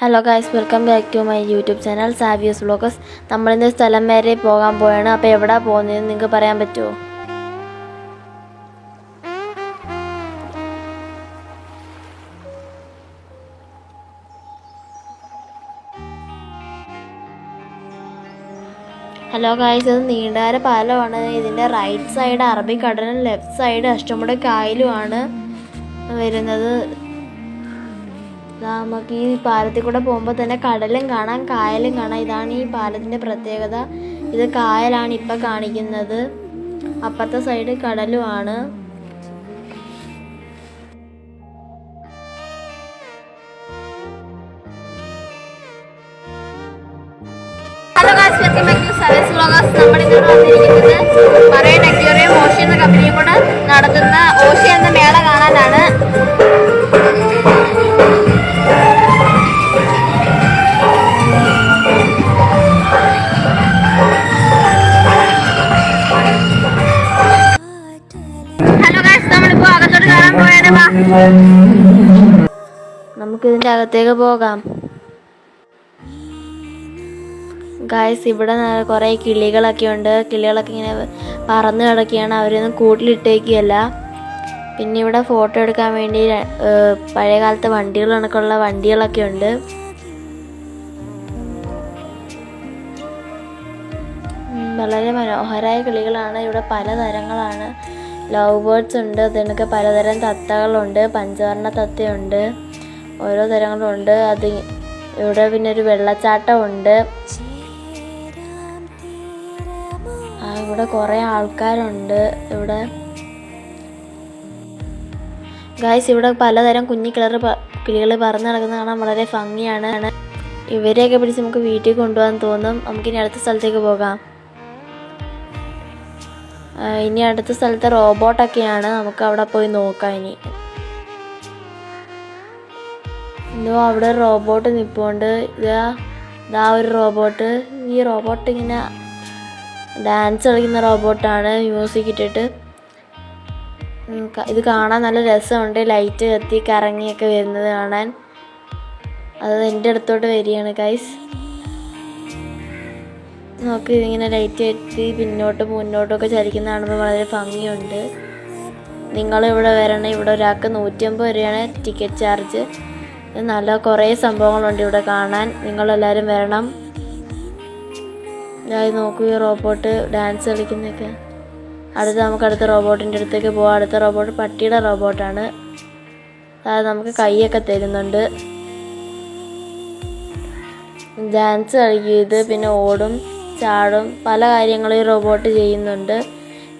Hello guys welcome back to my YouTube channel Savio's vlogs നമ്മളിന്ന് സ്ഥലം വരെ പോകാൻ പോയാണ് അപ്പോൾ എവിടാ പോകുന്നതെന്ന് നിങ്ങൾക്ക് പറയാൻ പറ്റുമോ? ഹലോ ഗായ്സ് ഇത് നീണ്ടാര പാലമാണ്. ഇതിന്റെ റൈറ്റ് സൈഡ് അറബിക്കടലും ലെഫ്റ്റ് സൈഡ് അഷ്ടമുടി കായലുമാണ് വരുന്നത്. നമുക്ക് ഈ പാലത്തിൽ കൂടെ പോകുമ്പോൾ തന്നെ കടലും കാണാം കായലും കാണാം. ഇതാണ് ഈ പാലത്തിന്റെ പ്രത്യേകത. ഇത് കായലാണ് ഇപ്പം കാണിക്കുന്നത്. അപ്പുറത്തെ സൈഡ് കടലുമാണ്. ഹലോ ഇന്ന് വന്നിരിക്കുന്നത് പറയൻ അക്യൂറിയം ഓഷി എന്ന കമ്പനിയും കൂടെ നടത്തുന്ന നമുക്ക് ഇതിന്റെ അകത്തേക്ക് പോകാം. ഗായ്സ് ഇവിടെ കുറെ കിളികളൊക്കെ ഉണ്ട്. കിളികളൊക്കെ ഇങ്ങനെ പറന്ന് കിടക്കുകയാണ്. അവരൊന്നും കൂട്ടിലിട്ടേക്കുകയല്ല. പിന്നെ ഇവിടെ ഫോട്ടോ എടുക്കാൻ വേണ്ടി പഴയ കാലത്തെ വണ്ടികൾ കണക്കുള്ള വണ്ടികളൊക്കെ ഉണ്ട്. വളരെ മനോഹരമായ കിളികളാണ്. ഇവിടെ പലതരങ്ങളാണ് ലവ് ബേർഡ്സ് ഉണ്ട് അതിനൊക്കെ പലതരം തത്തകളുണ്ട് പഞ്ചവർണ തത്തയുണ്ട് ഓരോ തരങ്ങളുണ്ട്. അത് ഇവിടെ പിന്നെ ഒരു വെള്ളച്ചാട്ടമുണ്ട് ഇവിടെ കുറേ ആൾക്കാരുണ്ട് ഇവിടെ. ഗായ്സ് ഇവിടെ പലതരം കുഞ്ഞി കിളർ കിളികൾ പറന്ന് നടക്കുന്നത് കാണാൻ വളരെ ഭംഗിയാണ്. ഇവരെയൊക്കെ പിടിച്ച് നമുക്ക് വീട്ടിൽ കൊണ്ടുപോകാൻ തോന്നും. നമുക്കിനി അടുത്ത സ്ഥലത്തേക്ക് പോകാം. ഇനി അടുത്ത സ്ഥലത്ത് റോബോട്ടൊക്കെയാണ് നമുക്ക് അവിടെ പോയി നോക്കാം ഇനി. എന്തോ അവിടെ റോബോട്ട് നിൽപ്പുണ്ട് ഇതാ ഇതാ ഒരു റോബോട്ട്. ഈ റോബോട്ട് ഇങ്ങനെ ഡാൻസ് കളിക്കുന്ന റോബോട്ടാണ് മ്യൂസിക് ഇട്ടിട്ട്. ഇത് കാണാൻ നല്ല രസമുണ്ട്. ലൈറ്റ് കത്തി കറങ്ങിയൊക്കെ വരുന്നത് കാണാൻ. അത് എന്റെ അടുത്തോട്ട് വരികയാണ് ഗൈസ് നോക്ക് ഇതിങ്ങനെ ലൈറ്റ് കയറ്റി പിന്നോട്ടും മുന്നോട്ടും ഒക്കെ ചലിക്കുന്ന കാണുമ്പോൾ വളരെ ഭംഗിയുണ്ട്. നിങ്ങൾ ഇവിടെ വരണം. ഇവിടെ ഒരാൾക്ക് നൂറ്റമ്പത് രൂപയാണ് ടിക്കറ്റ് ചാർജ് നല്ല കുറേ സംഭവങ്ങളുണ്ട് ഇവിടെ കാണാൻ. നിങ്ങളെല്ലാവരും വരണം. ഞാൻ നോക്കൂ ഈ റോബോട്ട് ഡാൻസ് കളിക്കുന്നൊക്കെ. അടുത്ത് നമുക്ക് അടുത്ത റോബോട്ടിന്റെ അടുത്തേക്ക് പോകാം അടുത്ത റോബോട്ട് പട്ടിയുടെ റോബോട്ടാണ് അതായത് നമുക്ക് കൈയൊക്കെ തരുന്നുണ്ട്. ഡാൻസ് കളിക്കും ഇത്. പിന്നെ ഓടും. ചാടും. പല കാര്യങ്ങളും ഈ റോബോട്ട് ചെയ്യുന്നുണ്ട്.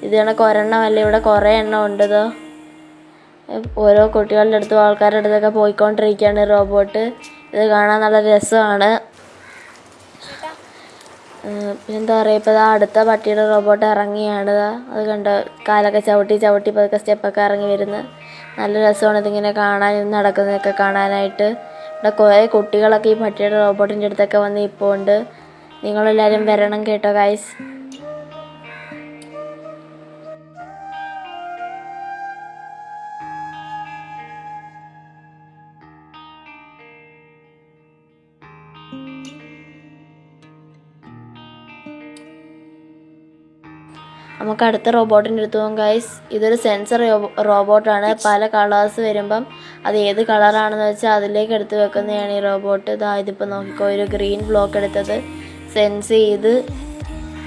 ഇത് കണക്ക് ഒരെണ്ണമല്ല? ഇവിടെ കുറേ എണ്ണം ഉണ്ട് ഇതോ. ഓരോ കുട്ടികളുടെ അടുത്തും ആൾക്കാരുടെ അടുത്തൊക്കെ പോയിക്കൊണ്ടിരിക്കുകയാണ് ഈ റോബോട്ട് ഇത് കാണാൻ നല്ല രസമാണ്. പിന്നെന്താ പറയുക ഇപ്പോൾ അടുത്ത പട്ടിയുടെ റോബോട്ട് ഇറങ്ങിയാണ്. അത് കണ്ട? കാലൊക്കെ ചവിട്ടി ചവിട്ടി പതുക്കെ സ്റ്റെപ്പൊക്കെ ഇറങ്ങി വരുന്നത് നല്ല രസമാണ് ഇതിങ്ങനെ കാണാൻ ഇത് നടക്കുന്നതൊക്കെ കാണാനായിട്ട്. ഇവിടെ കുറേ കുട്ടികളൊക്കെ ഈ പട്ടിയുടെ റോബോട്ടിന്റെ അടുത്തൊക്കെ വന്ന് ഇപ്പോൾ ഉണ്ട് നിങ്ങളെല്ലാവരും വരണം കേട്ടോ ഗൈസ് നമുക്ക് അടുത്ത റോബോട്ടിന്റെ അടുത്ത് പോകും ഗൈസ് ഇതൊരു സെൻസർ റോബോട്ടാണ്. പല കളേഴ്സ് വരുമ്പം അത് ഏത് കളറാണെന്ന് വെച്ചാൽ അതിലേക്ക് എടുത്ത് വെക്കുന്നതാണ് ഈ റോബോട്ട്. ഇതാ ഇതിപ്പോൾ നോക്കിക്കോ ഒരു ഗ്രീൻ ബ്ലോക്ക് എടുത്തത്. സെൻസ് ചെയ്ത്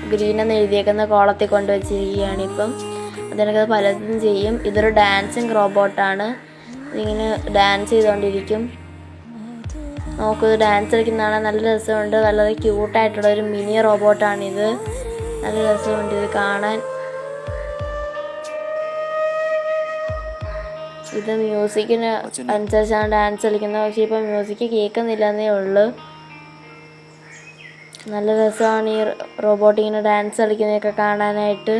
ഗ്രീൻ എന്ന് എഴുതിയേക്കുന്ന കോളത്തിൽ കൊണ്ട് വെച്ചിരിക്കുകയാണ് ഇപ്പം. അതിനൊക്കെ പലതും ചെയ്യും. ഇതൊരു ഡാൻസിങ് റോബോട്ടാണ്. ഇതിങ്ങനെ ഡാൻസ് ചെയ്തുകൊണ്ടിരിക്കും. നോക്കൂ ഡാൻസ് കളിക്കുന്നതാണ് നല്ല രസമുണ്ട്. വളരെ ക്യൂട്ടായിട്ടുള്ള ഒരു മിനി റോബോട്ടാണിത്. നല്ല രസമുണ്ട് ഇത് കാണാൻ. ഇത് മ്യൂസിക്കിന് അനുസരിച്ചാണ് ഡാൻസ് കളിക്കുന്നത്. പക്ഷേ ഇപ്പം മ്യൂസിക് കേൾക്കുന്നില്ലെന്നേ ഉള്ളൂ. നല്ല രസമാണ് ഈ റോബോട്ട് ഇങ്ങനെ ഡാൻസ് കളിക്കുന്നതൊക്കെ കാണാനായിട്ട്?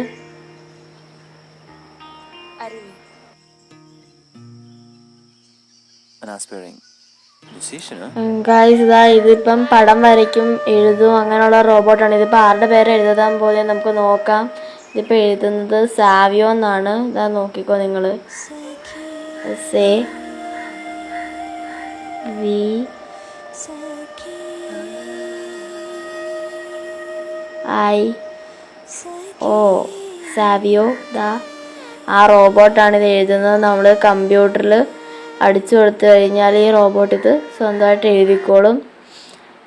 ഗായ്സ് ഇതാ ഇതിപ്പം പടം വരയ്ക്കും എഴുതും അങ്ങനെയുള്ള റോബോട്ടാണ്. ഇതിപ്പോൾ ആരുടെ പേര് എഴുതാൻ പോലെ നമുക്ക് നോക്കാം. ഇതിപ്പോൾ എഴുതുന്നത് സാവിയോ എന്നാണ്. ഇതാ നോക്കിക്കോ നിങ്ങൾ say V I O Savio ദാ. ആ റോബോട്ടാണ് ഇത് എഴുതുന്നത്. നമ്മൾ കമ്പ്യൂട്ടറിൽ അടിച്ചു കൊടുത്തു കഴിഞ്ഞാൽ ഈ റോബോട്ട് ഇത് സ്വന്തമായിട്ട് എഴുതിക്കോളും.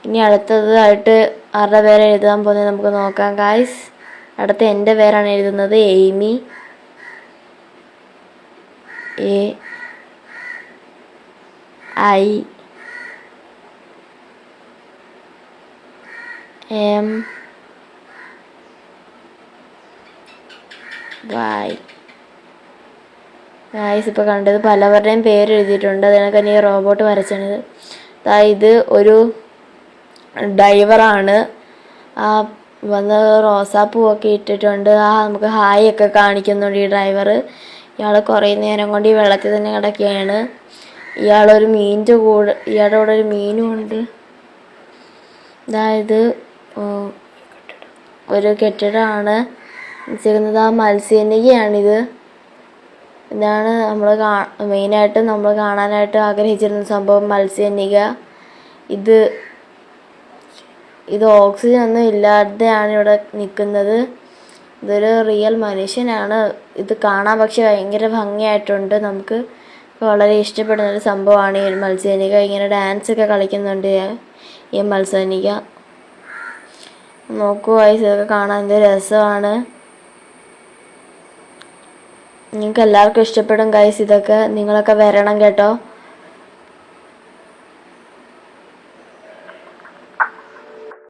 ഇനി അടുത്തതായിട്ട് ആരുടെ പേര് എഴുതാൻ പോകുന്നത് നമുക്ക് നോക്കാം ഗായ്സ് അടുത്ത എന്റെ പേരാണ് എഴുതുന്നത് Aimee. A I M Y guys ഇപ്പോൾ കണ്ടത് പലവരുടെയും പേര് എഴുതിയിട്ടുണ്ട്. അതിനൊക്കെ ഈ റോബോട്ട് വരച്ചത് അതായത് ഒരു ഡ്രൈവറാണ് ആ വന്ന് റോസാപ്പൂവൊക്കെ ഇട്ടിട്ടുണ്ട്. ആ നമുക്ക് ഹായ് ഒക്കെ കാണിക്കുന്നുണ്ട് ഈ ഡ്രൈവർ ഇയാൾ കുറേ നേരം കൊണ്ട് ഈ വെള്ളത്തിൽ തന്നെ കിടക്കുകയാണ്. ഇയാളൊരു മീനിന്റെ കൂടെ ഇയാളുടെ കൂടെ ഒരു മീനും ഉണ്ട്. അതായത് ഒരു കെട്ടിടമാണ്. വെച്ചിരിക്കുന്നത് ആ മത്സ്യനികയാണിത്. ഇതാണ് നമ്മൾ കാ മെയിനായിട്ട് നമ്മൾ കാണാനായിട്ട് ആഗ്രഹിച്ചിരുന്ന സംഭവം മത്സ്യനിക. ഇത് ഇത് ഓക്സിജൻ ഒന്നും ഇല്ലാതെയാണ് ഇവിടെ നിൽക്കുന്നത് ഇതൊരു റിയൽ മനുഷ്യനാണ്. ഇത് കാണാൻ പക്ഷെ ഭയങ്കര ഭംഗിയായിട്ടുണ്ട്. നമുക്ക് വളരെ ഇഷ്ടപ്പെടുന്ന ഒരു സംഭവമാണ് ഈ മത്സ്യനിക. ഇങ്ങനെ ഡാൻസ് ഒക്കെ കളിക്കുന്നുണ്ട് ഈ മത്സ്യനിക. നോക്കൂ വയസ്സൊക്കെ കാണാൻ എന്ത് രസമാണ്. നിങ്ങൾക്ക് എല്ലാവർക്കും ഇഷ്ടപ്പെടും ഗൈസ് ഇതൊക്കെ നിങ്ങളൊക്കെ വരണം കേട്ടോ.